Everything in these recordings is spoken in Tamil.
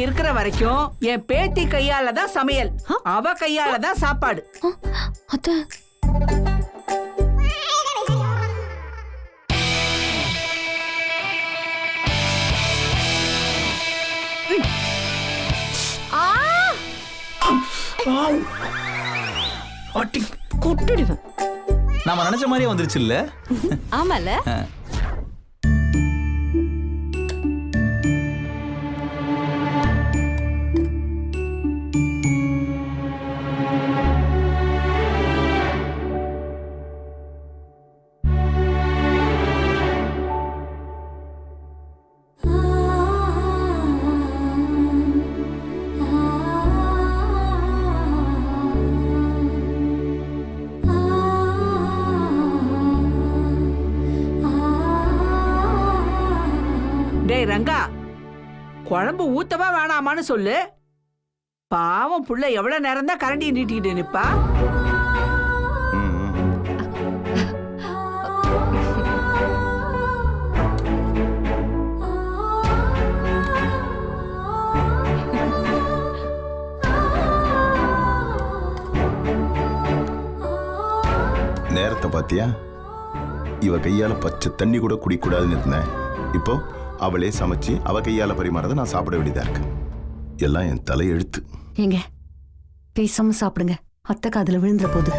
இருக்கிற வரைக்கும் என் பேத்தி கையால தான் சமையல் அவ கையால தான் சாப்பாடு அத்தை. அட்டி குட்டுடுவேன் நாம நினைச்ச மாதிரியே வந்துருச்சு இல்ல? ஆமால ஊத்தவா வேணாமான்னு சொல்லு. பாவம் புள்ள எவ்வளவு நேரம் தான் கரண்டியை நீட்டிக்கிட்டு நிப்பா நேரத்தை பாத்தியா இவ கையால பச்சை தண்ணி கூட குடிக்கூடாதுன்னு இருந்தேன். இப்போ? அவளே சமைச்சு அவ கையால பரிமாறதை நான் சாப்பிட வேண்டியதா இருக்கு. எல்லாம் என் தலையெழுத்து. ஏங்க பேசாம சாப்பிடுங்க. அத்தை காதுல விழுந்துற போகுது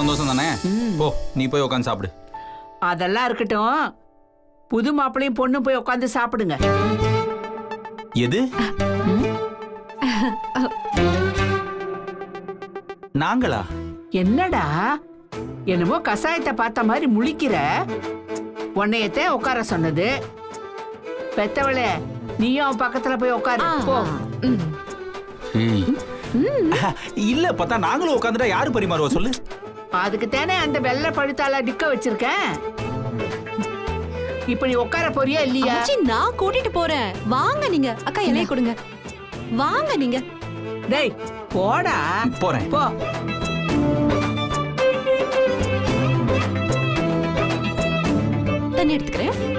சந்தோஷம் தானே போ நீ போய் உட்காந்து சாப்பிடு. அதெல்லாம் இருக்கட்டும். புது மாப்பிளையும் பொண்ணும் போய் உட்காந்து சாப்பிடுங்க. எது? நாங்களா? என்னடா? என்னமோ கசாயத்தை பார்த்த மாதிரி முழிக்கிற? உன்னையத்தே உட்கார சொன்னது. பெத்தவளே நீயும் அவன் பக்கத்துல போய் உட்காரு. போ. இல்ல பார்த்தா நாங்களும் உட்காந்துட்டா யாரு பரிமாறுவா சொல்லு. அதுக்கு தானே அந்த வெள்ளை பழுத்தால டிக்க வச்சிருக்கேன். இப்ப நீ உட்கார போறியா இல்லையா? அம்மாச்சி நான் கூட்டிட்டு போறேன். வாங்க நீங்க. அக்கா இலைய கொடுங்க. வாங்க நீங்க. டேய் போடா. போறேன். போ. தண்ணி எடுத்துக்கிறேன்.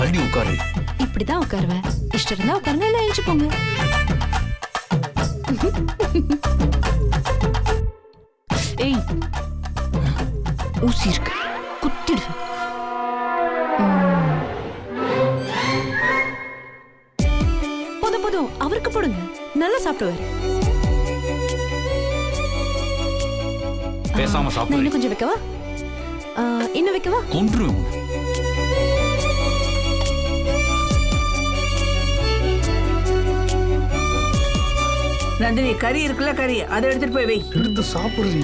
தள்ளி உட்காரு. இப்படிதான் உட்காருவேன் இஷ்டம் இருந்தா உட்காருங்க இல்ல எழுந்து போங்க. ஏய் ஊசி இருக்கு. குத்திடுவேன் போதும் போதும். அவருக்கு போடுங்க. நல்லா சாப்பிடுவாரு. பேசாம சாப்பிடு இன்னும் கொஞ்சம் வைக்கவா? இன்னும் வைக்கவா? கொன்று நந்தினி கறி இருக்குல்ல கறி. அதை எடுத்துட்டு போய் வை. எடுத்து சாப்பிடுறீ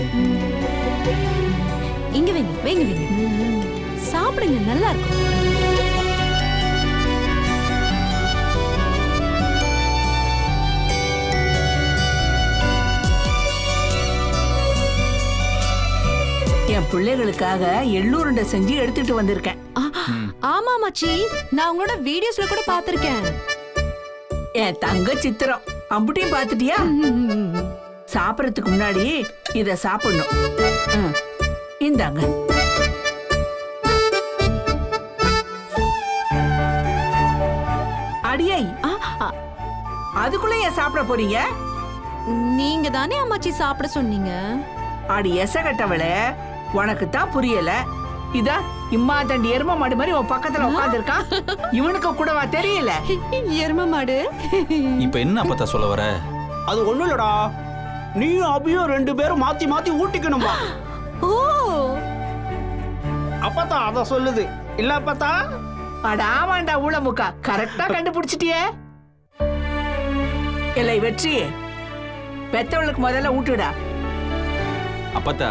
இங்க வைங்க வைங்க வைங்க. சாப்பிடுங்க நல்லா இருக்கும். என் பிள்ளைகளுக்காக எள்ளூருண்டை செஞ்சு எடுத்துட்டு வந்திருக்கேன். ஆமா மச்சி. நான் உங்களோட வீடியோஸ்ல கூட பாத்திருக்கேன் என் தங்க சித்திரம் அம்புட்டையும் பாத்துட்டியா சாப்பிடறதுக்கு முன்னாடி இத சாப்பிடணும். இந்தாங்க. அடியை அதுக்குள்ள ஏன் சாப்பிட போறீங்க? நீங்க தானே அம்மாச்சி சாப்பிட சொன்னீங்க? அடி எசகட்டவளே உனக்கு தான் புரியல. இதா இம்மா தண்டி எரும மாடு மாதிரி உன் பக்கத்துல உட்காந்துருக்கான் இவனுக்கு கூடவா தெரியல. எரும மாடு? இப்ப என்ன அப்பத்தா சொல்ல வர? அது ஒண்ணும் இல்லடா. நீயும் அபியும் ரெண்டு பேரும் மாத்தி மாத்தி ஊட்டிக்கணுமா ஓ. அப்பதான் அத சொல்லுது. இல்ல அப்பத்தா? அடாமாண்டா ஊழமுக்கா. கரெக்டா கண்டுபிடிச்சிட்டியே. இல்லை வெற்றி பெத்தவளுக்கு முதல்ல ஊட்டுடா. அப்பத்தா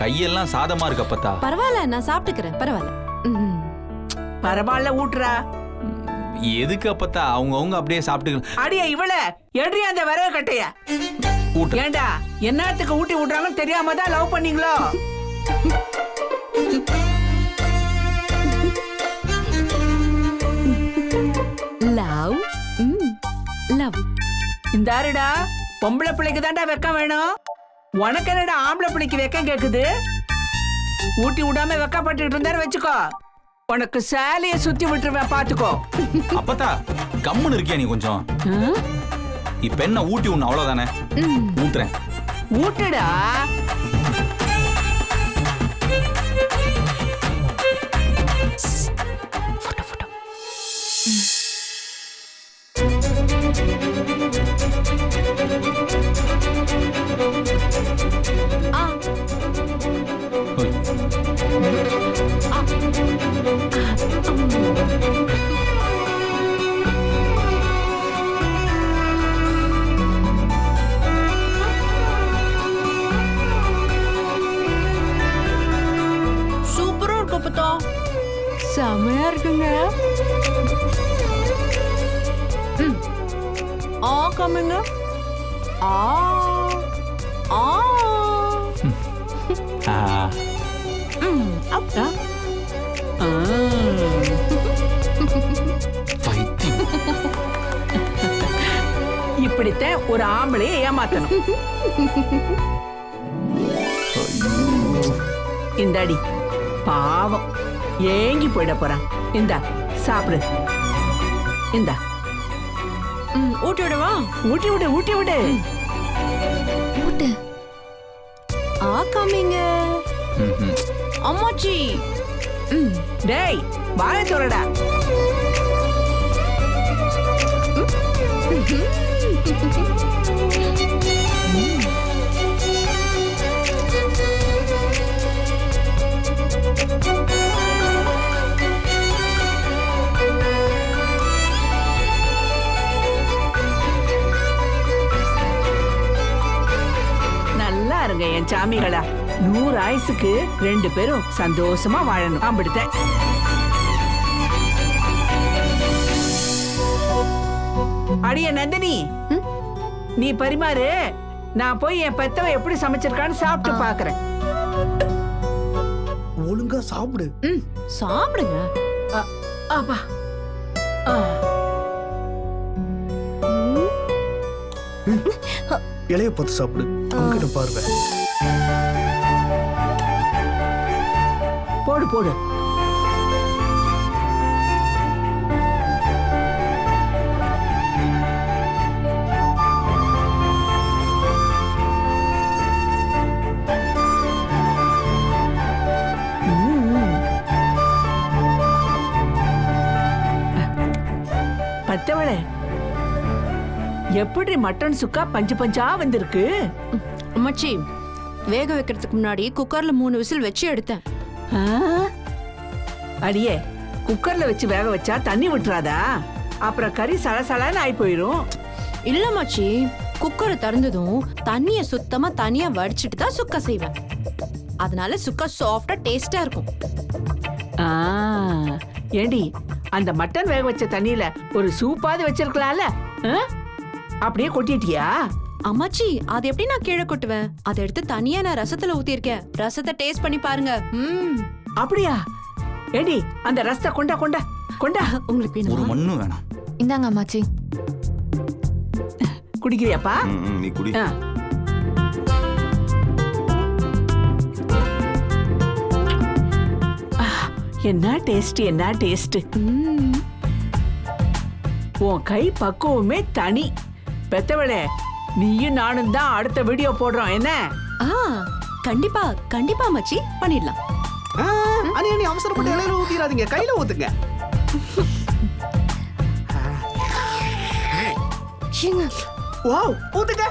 கையெல்லாம் சாதமா இருக்கு அப்பத்தா பரவாயில்ல நான் சாப்பிட்டுக்கிறேன். பரவாயில்ல. ம். பரவாயில்ல ஊட்டுறா. எதுக்கு அப்பத்தா? அவங்கவங்க அப்படியே சாப்பிட்டு அடியா இவள எடுறி அந்த விறகு கட்டைய? ஊட்டு. ஏண்டா என்னத்துக்கு ஊட்டி விடுறாங்கன்னு தெரியாம தான் லவ் பண்ணீங்களோ? லவ்? ம் லவ். இந்தாருடா பொம்பளை பிள்ளைக்கு தான்டா வெக்கம் வேணும்? உனக்கு என்னடா ஆம்பளை பிள்ளைக்கு வெக்கம் கேக்குது? ஊட்டி விடாம வெக்கப்பட்டுக்கிட்டு இருந்தாரு வச்சுக்கோ. உனக்கு சேலைய சுத்தி விட்டுருவேன் பாத்துக்கோ. அப்பத்தா கம்முன்னு இருக்கியா நீ கொஞ்சம்? இப்ப என்ன ஊட்டி உண்ணு அவ்வளவுதானே? ம். ஊட்டுறேன் ஊட்டுடா. ஆ கம்மிங்க ஆ. ஆ. அப்பா. இப்படித்தான் ஒரு ஆம்பளைய ஏமாத்தணும். இந்தாடி பாவம். ஏங்கி போயிட போறான். இந்தா சாப்பிடு. இந்தா. ஊட்டி விடவா? ஊட்டி விடு ஊட்டி விடு. ஊட்டு. ஆ கம்மிங்க ம்ஹும். அம்மாச்சி. டேய் வாய சொல்லடா நல்லா இருங்க என் சாமிகளா. நூறு ஆயுசுக்கு ரெண்டு பேரும் சந்தோஷமா வாழணும். அப்படித்தான் அடிய நந்தினி நீ பரிமாறு. நான் போய் என் பெத்தவ எப்படி சமைச்சிருக்கான்னு சாப்பிட்டு பாக்குறேன். ஒழுங்கா சாப்பிடு. ம் சாப்பிடுங்க. அப்பா. ஆ. இலைய பார்த்து சாப்பிடு. அங்கிட்ட பார்வை போடு போடு. எப்படி மட்டன் சுக்கா பஞ்சு பஞ்சா வந்திருக்கு? அம்மாச்சி வேக வைக்கிறதுக்கு முன்னாடி குக்கர்ல மூணு விசில் வச்சு எடுத்தேன். ஆ? அடியே குக்கர்ல வச்சு வேக வச்சா தண்ணி விட்டுறாதா அப்புறம் கறி சலசலன்னு ஆயி போயிரும். இல்ல மச்சி குக்கரை திறந்ததும் தண்ணிய சுத்தமா தனியா வடிச்சிட்டு தான் சுக்கா செய்வேன். அதனால சுக்கா சாஃப்டா டேஸ்டா இருக்கும். ஆ, ஏண்டி அந்த மட்டன் வேக வச்ச தண்ணியில ஒரு சூப்பாவது வச்சிருக்கலாம்ல? ஆ? அப்படியே கொட்டிட்டியா? அம்மாச்சி அது எப்படி நான் கீழே கொட்டுவேன்? அதை எடுத்து தனியா நான் ரசத்துல ஊத்திருக்கேன் ரசத்தை டேஸ்ட் பண்ணி பாருங்க. ம். அப்படியா? ஏண்டி அந்த ரசத்தை கொண்டா கொண்டா கொண்டா. உங்களுக்கு ஒரு வேணுமா மண்ணு வேணாம். இந்தாங்க அம்மாச்சி. குடிக்கிறியாப்பா? ம், ம், நீ குடி. ஆ. ஆ, என்ன டேஸ்ட் என்ன டேஸ்ட் ம். உன் கை பக்குவமே தனி. பெத்தவளே நீயும் நானும் தான் அடுத்த வீடியோ போடுறோம். என்ன? ஆ கண்டிப்பா கண்டிப்பா மச்சி பண்ணிடலாம். ஆ, அனி அனி அவசரப்பட்டு இலையில ஊத்திடாதீங்க. கையில ஊத்துங்க. வாவ் ஊத்துங்க.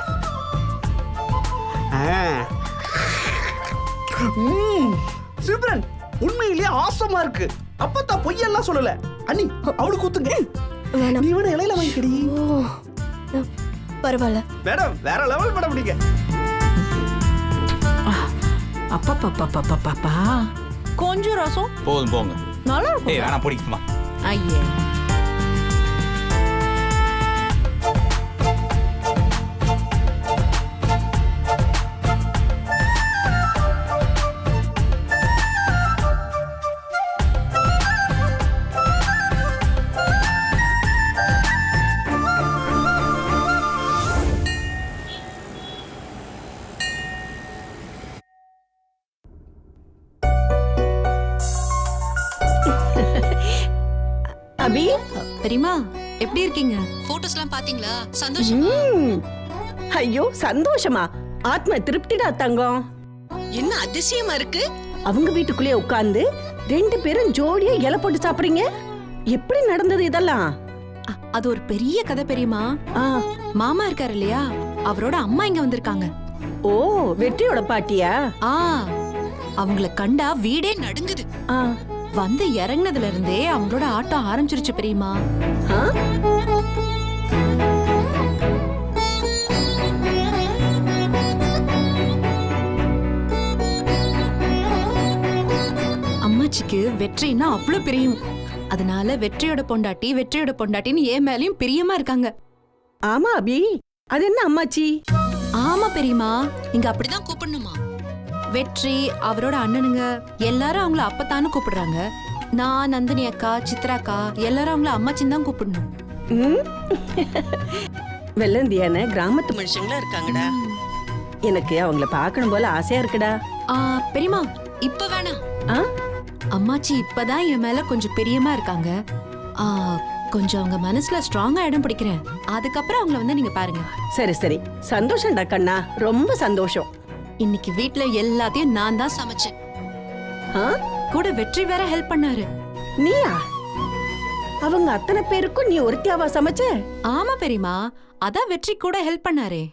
ஆ. ம், சிம்ரன் உண்மையிலேயே ஆசமா இருக்கு. அப்பதான் பொய்யெல்லாம் சொல்லல. அண்ணி அவளுக்கு ஊத்துங்க. நீ வேணா இலையில வாங்கிக்கடி. பரவாயில்ல. மேடம் வேற லெவல் மேடம் நீங்க அப்பப்பப்பப்பப்பப்பா கொஞ்சம் ரசம். போதும் போங்க. நல்லா ஏய் இருக்கும் வேணாம் பிடிக்குமா ஐயே. சந்தோஷம்? ம். ஐயோ சந்தோஷமா? ஆத்ம திருப்திடா தங்கம். என்ன அதிசயமா இருக்கு? அவங்க வீட்டுக்குள்ளே உட்கார்ந்து ரெண்டு பேரும் ஜோடியா இலை போட்டு சாப்பிடுறீங்க? எப்படி நடந்தது இதெல்லாம்? அது ஒரு பெரிய கதை பெரியமா ஆ, மாமா இருக்காரு இல்லையா? அவரோட அம்மா இங்க வந்திருக்காங்க. ஓ வெற்றியோட பாட்டியா? ஆ. அவங்கள கண்டா வீடே நடுங்குது. ஆ, வந்து இறங்குனதுல இருந்தே அவங்களோட ஆட்டம் ஆரம்பிச்சிருச்சு பெரியமா ஆ? அம்மாச்சிக்கு வெற்றின்னா அவ்வளவு பிரியம். அதனால வெற்றியோட பொண்டாட்டி வெற்றியோட பொண்டாட்டின்னு ஏன் மேலயும் பிரியமா இருக்காங்க. ஆமா அபி. அது என்ன அம்மாச்சி? ஆமா பெரியமா இங்க அப்படிதான் கூப்பிடணுமா? வெற்றி அவரோட அண்ணனுங்க எல்லாரும் அவங்கள அப்பத்தான்னு கூப்பிடுறாங்க. நான் நந்தினி அக்கா சித்ராக்கா எல்லாரும் அவங்கள அம்மாச்சின்னு தான் கூப்பிடணும்? வெள்ளந்தியான கிராமத்து மனுஷங்களா இருக்காங்கடா. எனக்கு அவங்கள பார்க்கணும் போல ஆசையா இருக்குடா. ஆ, பெரியமா இப்ப வேணாம். ஆ? அம்மாச்சி இப்பதான் என் மேல கொஞ்சம் பிரியமா இருக்காங்க. ஆ, கொஞ்சம் அவங்க மனசுல ஸ்ட்ராங்கா இடம் பிடிக்கிறேன். அதுக்கப்புறம் அவங்கள வந்து நீங்க பாருங்க. சரி சரி. சந்தோஷம்டா கண்ணா. ரொம்ப சந்தோஷம். இன்னைக்கு வீட்ல எல்லாத்தையும் நான் தான் சமைச்சேன். ஆ? கூட வெற்றி வேற ஹெல்ப் பண்ணாரு. நீயா? அவங்க அத்தனை பேருக்கும் நீ ஒருத்தியாவா சமைச்ச? ஆமா பெரியமா அதான் வெற்றி கூட ஹெல்ப் பண்ணாரே.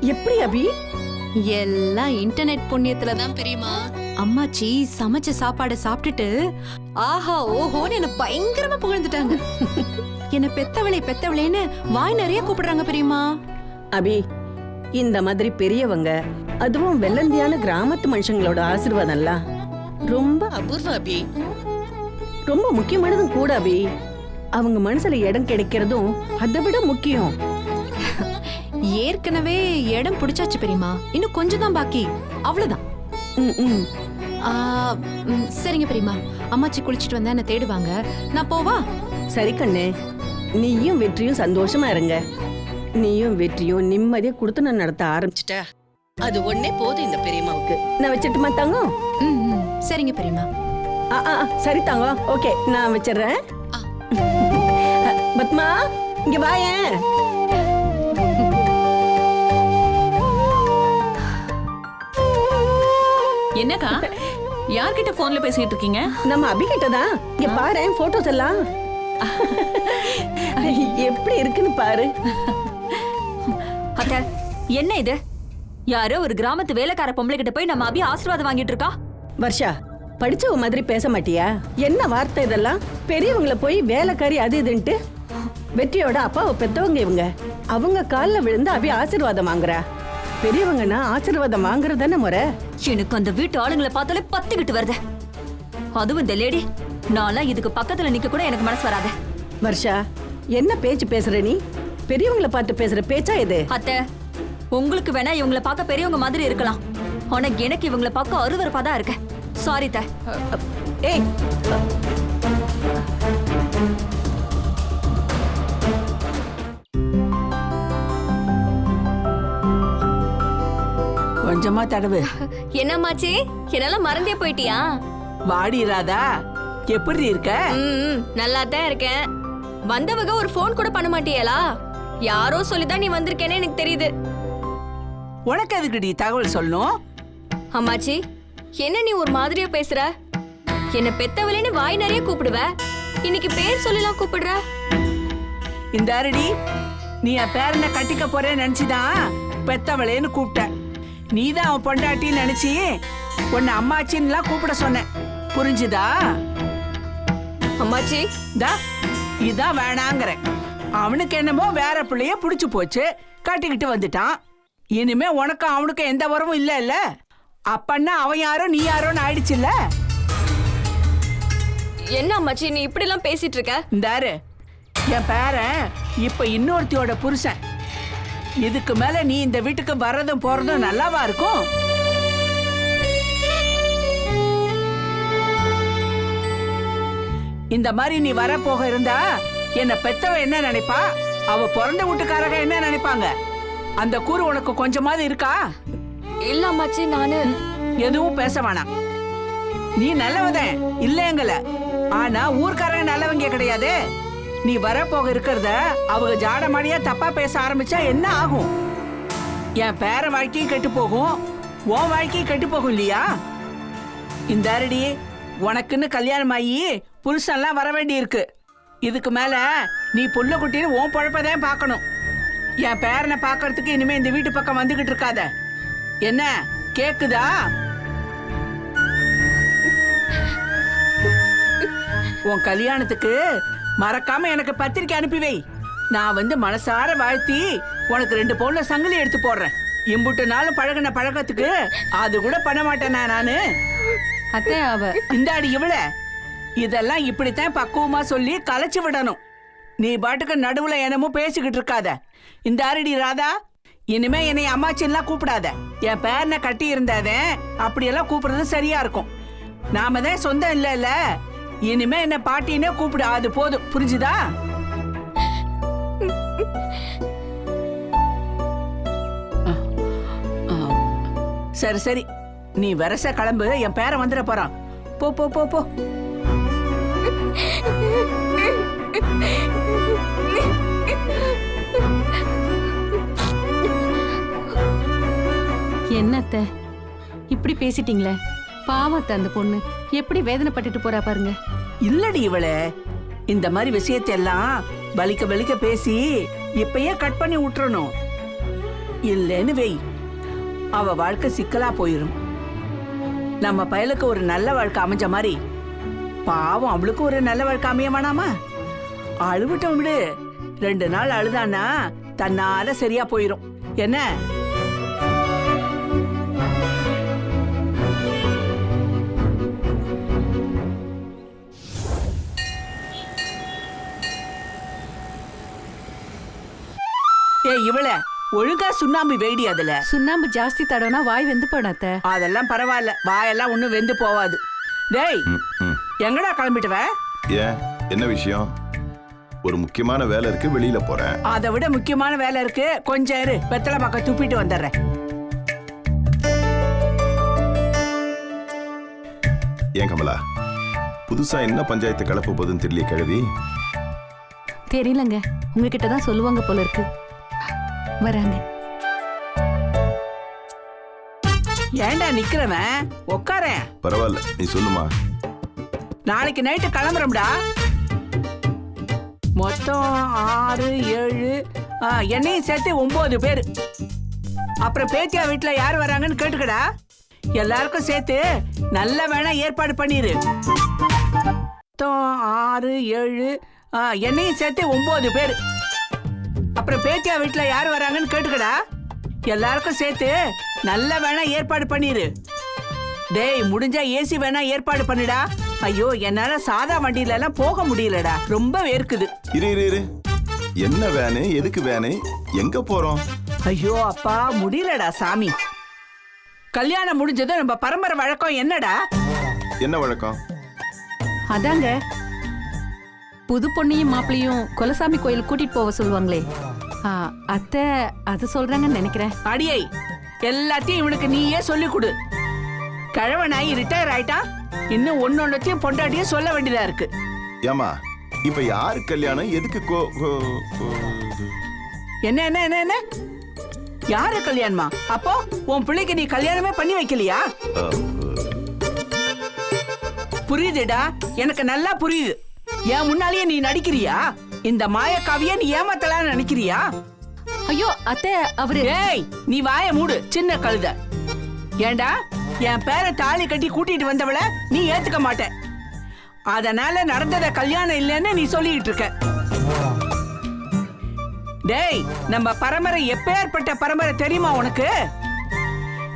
எப்படி அபி? எல்லாம் இன்டர்நெட் புண்ணியத்துல தான் பெரியமா அம்மாச்சி சமைச்ச சாப்பாடு சாப்பிட்டுட்டு ஆஹா ஓஹோன்னு என்ன பயங்கரமா புகழ்ந்துட்டாங்க. என்ன பெத்தவளே பெத்தவளேன்னு வாய் நிறைய கூப்பிடுறாங்க பெரியமா அபி இந்த மாதிரி பெரியவங்க அதுவும் வெள்ளந்தியான கிராமத்து மனுஷங்களோட ஆசீர்வாதம்லாம் ரொம்ப அபூர்வம் அபி. ரொம்ப முக்கியமானதும் கூட அபி. அவங்க மனசுல இடம் கிடைக்கிறதும் அதை விட முக்கியம். ஏற்கனவே இடம் பிடிச்சாச்சு பெரியமா இன்னும் கொஞ்சம் தான் பாக்கி. அவ்வளவுதான். ம், ம். சரிங்க பெரியமா. அம்மாச்சி குளிச்சிட்டு வந்தா என்ன தேடுவாங்க. நான் போவா? சரி கண்ணு. நீயும் வெற்றியும் சந்தோஷமா இருங்க. நீயும் வெற்றியும் நிம்மதியா குடுத்தனம் நடத்த ஆரம்பிச்சிட்ட. அது ஒண்ணே போதும் இந்த பெரியம்மாவுக்கு. நான் வச்சிட்டுமா தங்கம்? சரிங்க பெரியமா ஆ, ஆ, ஆ, சரி தங்கம். ஓகே நான் வச்சிடுறேன். பத்மா இங்க வாயேன். என்னக்கா? யார்கிட்ட போன்ல பேசிட்டு இருக்கீங்க? நம்ம அபிகிட்ட தான் இங்க பாரு போட்டோஸ் எல்லாம். எப்படி இருக்குன்னு பாரு. அத்த என்ன இது? யாரோ ஒரு கிராமத்து வேலைக்கார பொம்பளை கிட்ட போய் நம்ம அபி ஆசீர்வாதம் வாங்கிட்டு இருக்கா? வர்ஷா படிச்சவ மாதிரி பேச மாட்டியா? என்ன வார்த்தை இதெல்லாம்? பெரியவங்கள போய் வேலைக்காரி அது இதுன்ட்டு. வெற்றியோட அப்பாவை பெத்தவங்க இவங்க. அவங்க கால்ல விழுந்து அபி ஆசீர்வாதம் வாங்குறா. பெரியவங்கன்னா ஆசீர்வாதம் வாங்குறது தானே முறை? எனக்கு அந்த வீட்டு ஆளுங்களை பார்த்தாலே பத்திக்கிட்டு வருது. அதுவும் இந்த லேடி நான்லாம் இதுக்கு பக்கத்துல நிக்க கூட எனக்கு மனசு வராது. வர்ஷா என்ன பேச்சு பேசுற நீ? பெரியவங்கள பார்த்து பேசுற பேச்சா இது? அத்த உங்களுக்கு வேணா இவங்கள பார்க்க பெரியவங்க மாதிரி இருக்கலாம். ஆனா எனக்கு இவங்கள பார்க்க அருவருப்பா தான் இருக்கு. சாரி த ஏய் கொஞ்சமா தடவு. என்னம்மாச்சி? என்னால மறந்தே போயிட்டியா? வாடி ராதா எப்படி இருக்க? ம் நல்லா தான் இருக்கேன். வந்தவங்க ஒரு ஃபோன் கூட பண்ண மாட்டியலா? யாரோ சொல்லிதான் நீ வந்திருக்கேன்னு எனக்கு தெரியுது. உனக்கு எதுக்குடி தகவல் சொல்லணும்? அம்மாச்சி என்ன நீ ஒரு மாதிரியா பேசுற? என்ன பெத்தவளேன்னு வாய் நிறைய கூப்பிடுவ? இன்னைக்கு பேர் சொல்லலாம் கூப்பிடுற? இந்த அருடி நீ என் பேரனை கட்டிக்க போறேன்னு நினைச்சுதான் பெத்தவளேன்னு கூப்பிட்ட. நீ தான் அவன் பொண்டாட்டின்னு நினைச்சி உன்னை அம்மாச்சின்னுலாம் கூப்பிட சொன்னேன். புரிஞ்சுதா? அம்மாச்சி? தா இதான் வேணாங்கிறேன். அவனுக்கு என்னமோ வேற பிள்ளைய புடிச்சு போச்சு கட்டிக்கிட்டு வந்துட்டான். இனிமே உனக்கும் அவனுக்கும் எந்த உறவும் இல்ல இல்ல? அப்பன்னா அவன் யாரோ நீ யாரோன்னு ஆயிடுச்சுல்ல என்ன அம்மாச்சி நீ இப்படி எல்லாம் பேசிட்டு இருக்க? இந்தாரு என் பேரன் இப்ப இன்னொருத்தியோட புருஷன். இதுக்கு மேல நீ இந்த வீட்டுக்கு வர்றதும் போறதும் நல்லாவா இருக்கும்? இந்த மாதிரி நீ வர போக இருந்தா என்ன பெத்தவ என்ன நினைப்பா? அவ பிறந்த வீட்டுக்காரங்க என்ன நினைப்பாங்க? அந்த கூறு உனக்கு கொஞ்சமாவது இருக்கா? இல்ல அம்மாச்சி நானு எதுவும் பேச வேணாம். நீ நல்லவதன் இல்லைங்கல ஆனா ஊர்க்காரங்க நல்லவங்க கிடையாது. நீ வரப்போக இருக்கிறத அவங்க ஜாடமாடியா தப்பா பேச ஆரம்பிச்சா என்ன ஆகும்? என் பேர வாழ்க்கையும் கெட்டு போகும். உன் வாழ்க்கையும் கெட்டு போகும் இல்லையா? இந்த அருடி உனக்குன்னு கல்யாணம் ஆகி புருஷன்லாம் வர வேண்டி இருக்கு இதுக்கு மேல நீ புள்ள குட்டின்னு உன் பொழப்பதான் பார்க்கணும். என் பேரனை பார்க்கறதுக்கு இனிமே இந்த வீட்டு பக்கம் வந்துகிட்டு இருக்காத. என்ன கேக்குதா? உன் கல்யாணத்துக்கு மறக்காம எனக்கு பத்திரிக்கை அனுப்பி வை. நான் வந்து மனசார வாழ்த்தி உனக்கு ரெண்டு பவுன்ல சங்கிலி எடுத்து போடுறேன். இம்புட்டு நாளும் பழகுன பழக்கத்துக்கு அது கூட பண்ண மாட்டேனா நானு? அத்தை அவ இந்தாடி இவள. இதெல்லாம் இப்படித்தான் பக்குவமா சொல்லி கலைச்சு விடணும். நீ பாட்டுக்கு நடுவுல என்னமோ பேசிக்கிட்டு இருக்காத. இந்த ஆரடி ராதா இனிமே என்னை அம்மாச்சின்லாம் கூப்பிடாத. என் பேரனை கட்டி இருந்தாதே அப்படியெல்லாம் கூப்பிடுறது சரியா இருக்கும். நாம தான் சொந்தம் இல்ல இல்ல இனிமே என்ன பாட்டினே கூப்பிடு. அது போதும் புரிஞ்சுதா? சரி சரி. நீ வரச கிளம்பு. என் பேர வந்துட போறான். போ போ போ போ. என்னத்த? இப்படி பேசிட்டீங்களே? பாவத்தை அந்த பொண்ணு எப்படி வேதனைப்பட்டுட்டு போறா பாருங்க. இல்லடி இவளே. இந்த மாதிரி விஷயத்தை எல்லாம் வலிக்க வலிக்க பேசி இப்பயே கட் பண்ணி விட்டுறணும் இல்லைன்னு வெய் அவ வாழ்க்கை சிக்கலா போயிரும். நம்ம பயலுக்கு ஒரு நல்ல வாழ்க்கை அமைஞ்ச மாதிரி பாவம் அவளுக்கு ஒரு நல்ல வாழ்க்கை அமைய வேணாமா அழுவிட்டோம் விடு. ரெண்டு நாள் அழுதானா தன்னால சரியா போயிரும். என்ன? ஏய் இவள. ஒழுங்கா சுண்ணாம்பு வெயிடி அதுல. சுண்ணாம்பு ஜாஸ்தி தடவைனா வாய் வெந்து போடும் அத்தை. அதெல்லாம் பரவாயில்ல. வாயெல்லாம் ஒண்ணும் வெந்து போவாது. டேய் ம், ம். எங்கடா கிளம்பிட்டுவ? ஏன்? என்ன விஷயம்? ஒரு முக்கியமான வேலை இருக்கு வெளியில போறேன். அதை விட முக்கியமான வேலை இருக்கு. கொஞ்சம் இரு. வெத்தலை பக்கம் துப்பிட்டு வந்துடுறேன். ஏன் கமலா? புதுசா என்ன பஞ்சாயத்து கலப்ப போகுதுன்னு தெரியல கிழவி? தெரியலங்க. உங்ககிட்ட தான் சொல்லுவாங்க போல இருக்கு. வராங்க. ஏன்டா நிக்கிறவன்? உட்காரேன் பரவாயில்ல நீ சொல்லுமா? நாளைக்கு நைட்டு கிளம்புறோம்டா. மொத்தம் ஆறு ஏழு ஆ, என்னையும் சேர்த்து ஒன்பது பேர். அப்புறம் பேத்தியா வீட்டுல யார் வராங்கன்னு கேட்டுக்கடா. எல்லாருக்கும் சேர்த்து நல்ல வேணா ஏற்பாடு பண்ணிரு. மொத்தம் ஆறு ஏழு ஆ, என்னையும் சேர்த்து ஒன்பது பேர். அப்புறம் பேத்தியா வீட்டுல யார் வராங்கன்னு கேட்டுக்கடா. எல்லாருக்கும் சேர்த்து நல்ல வேணா ஏற்பாடு பண்ணிரு. டேய் முடிஞ்சா ஏசி வேணா ஏற்பாடு பண்ணுடா. ஐயோ என்னால சாதா வண்டியில எல்லாம் போக முடியலடா. ரொம்ப வேர்க்குது. இரு இரு இரு. என்ன வேனு எதுக்கு வேனு? எங்க போறோம்? ஐயோ அப்பா முடியலடா சாமி. கல்யாணம் முடிஞ்சதும் நம்ம பரம்பரை வழக்கம் என்னடா? என்ன வழக்கம்? அதாங்க புது பொண்ணையும் மாப்பிளையும் குலசாமி கோயில் கூட்டிட்டு போக சொல்லுவாங்களே. ஆ, அத்தை அது சொல்றாங்கன்னு நினைக்கிறேன். அடியை எல்லாத்தையும் இவனுக்கு நீயே சொல்லி கொடு கழவனாயி ரிட்டையர் ஆயிட்டான் இன்னும் ஒன்னொன்னத்தையும் பொண்டாட்டியே சொல்ல வேண்டியதா இருக்கு. ஏமா இப்ப யாரு கல்யாணம்? எதுக்கு கோ? என்ன என்ன என்ன என்ன? யாரு கல்யாணமா? அப்போ உன் பிள்ளைக்கு நீ கல்யாணமே பண்ணி வைக்கலையா? புரியுதுடா எனக்கு நல்லா புரியுது. என் முன்னாலேயே நீ நடிக்கிறியா? இந்த மாயக்காவிய நீ ஏமாத்தலாம்னு நினைக்கிறியா? ஐயோ அத்தை அவரு ஏய் நீ வாய மூடு சின்ன கழுத. ஏண்டா? என் பேரை தாலி கட்டி கூட்டிட்டு வந்தவள நீ ஏத்துக்க மாட்ட. அதனால நடந்தத கல்யாணம் இல்லைன்னு நீ சொல்லிட்டு இருக்க. டேய் நம்ம பரம்பரை எப்பேற்பட்ட பரம்பரை தெரியுமா உனக்கு?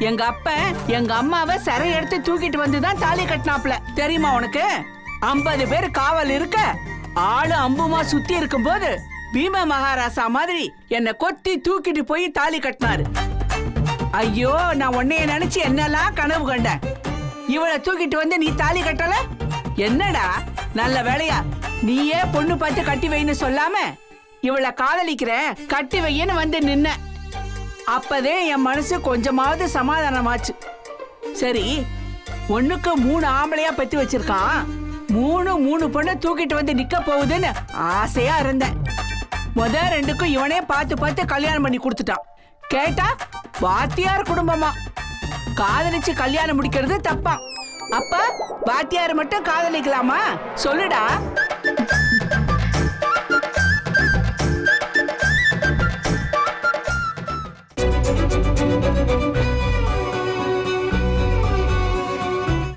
எங்க அப்பன் எங்க அம்மாவை சிறை எடுத்து தூக்கிட்டு வந்து தான் தாலி கட்டினாப்ல தெரியுமா உனக்கு? ஐம்பது பேர் காவல் இருக்க ஆளு அம்புமா சுத்தி இருக்கும்போது பீம மகாராசா மாதிரி என்னை கொத்தி தூக்கிட்டு போய் தாலி கட்டினாரு. ஐயோ நான் உன்னைய நினைச்சு என்னெல்லாம் கனவு கண்டேன். இவளை தூக்கிட்டு வந்து நீ தாலி கட்டல? என்னடா நல்ல வேலையா நீயே பொண்ணு பார்த்து கட்டி வைன்னு சொல்லாம இவளை காதலிக்கிற கட்டி வையன்னு வந்து நின்ன. அப்பதே என் மனசு கொஞ்சமாவது சமாதானமாச்சு. சரி ஒண்ணுக்கு மூணு ஆம்பளையா பெத்து வச்சிருக்கான். மூணு மூணு பொண்ணை தூக்கிட்டு வந்து நிக்க போகுதுன்னு ஆசையா இருந்தேன். முத ரெண்டுக்கும் இவனே பார்த்து பார்த்து கல்யாணம் பண்ணி கொடுத்துட்டான். கேட்டா வாத்தியார் குடும்பமா? காதலிச்சு கல்யாணம் முடிக்கிறது தப்பா? அப்ப வாத்தியார் மட்டும் காதலிக்கலாமா? சொல்லுடா.